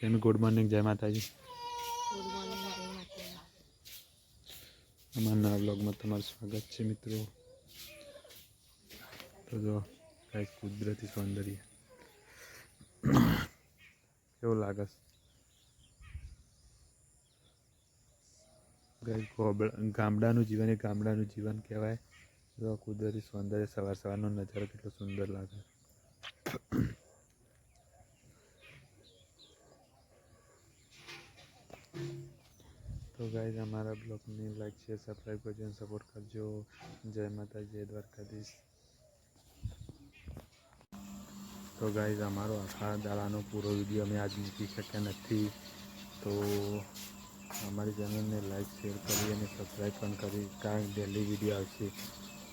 કેમ good morning જય માતાજી. ગુડ મોર્નિંગ જય માતાજી. અમારા નવા બ્લોગમાં તમારું સ્વાગત છે મિત્રો. તો જો કાંઈક કુદરતી સૌંદર્ય. કેવું લાગે? કંઈક ગામડાનું જીવન એ ગામડાનું જીવન કહેવાય. જો કુદરતી સૌંદર્ય સવાર સવારનો નજારો કેટલો સુંદર લાગે. તો ગાઈઝ અમારા બ્લોગને લાઈક શેર સબસ્ક્રાઈબ કરજો અને સપોર્ટ કરજો. જય માતા જય દ્વારકાધીશ. તો ગાઈઝ અમારો આખા દાડાનો પૂરો વીડિયો અમે આજ મૂકી શક્યા નથી. તો અમારી ચેનલને લાઈક શેર કરી અને સબસ્ક્રાઈબ પણ કરી, કારણ કે ડેલી વીડિયો આવશે.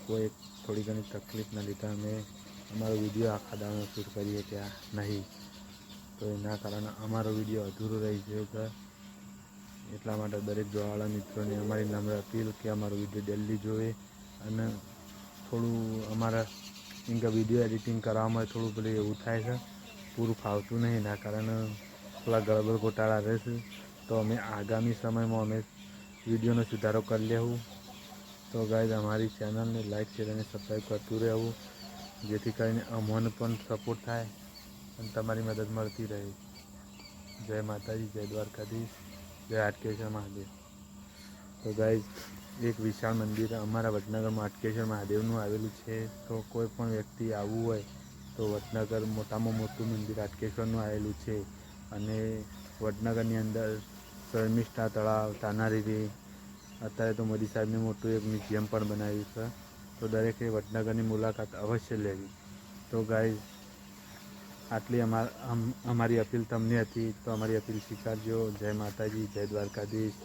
કોઈ થોડી ઘણી તકલીફના લીધે અમે અમારો વીડિયો આખા દાડાનો શૂટ કરીએ ત્યાં નહીં. તો એના કારણે અમારો વીડિયો અધૂરો રહી ગયો છે. એટલા માટે દરેક જોવાવાળા મિત્રોને અમારી નમ્ર અપીલ કે અમારો વીડિયો ડેલી જોવે અને થોડું અમારા કેમ કે વીડિયો એડિટિંગ કરવામાં થોડું પેલું એવું થાય છે, પૂરું ફાવતું નહીં, એના કારણે થોડા ગડબડ ગોટાળા રહેશે. તો અમે આગામી સમયમાં અમે વિડીયોનો સુધારો કરી લેવું. તો ગાઈઝ અમારી ચેનલને લાઈક શેર અને સબસ્ક્રાઈબ કરતું રહેવું, જેથી કરીને અમોને પણ સપોર્ટ થાય અને તમારી મદદ મળતી રહે. જય માતાજી, જય દ્વારકાધીશ. જય હાટકેશ્વર મહાદેવ. તો ગાઈઝ એક વિશાળ મંદિર અમારા વડનગરમાં હાટકેશ્વર મહાદેવનું આવેલું છે. તો કોઈ પણ વ્યક્તિ આવવું હોય, તો વડનગર મોટામાં મોટું મંદિર હાટકેશ્વરનું આવેલું છે. અને વડનગરની અંદર શર્મિષ્ઠા તળાવ તાનારીરી અત્યારે તો મોદી સાહેબને મોટું એક મ્યુઝિયમ પણ બનાવ્યું છે. તો દરેકે વડનગરની મુલાકાત અવશ્ય લેવી. તો ગાઈઝ આટલી અમાર અપીલ તમને હતી તો અમારી અપીલ સ્વીકારજો. જય માતાજી જય દ્વારકાધીશ.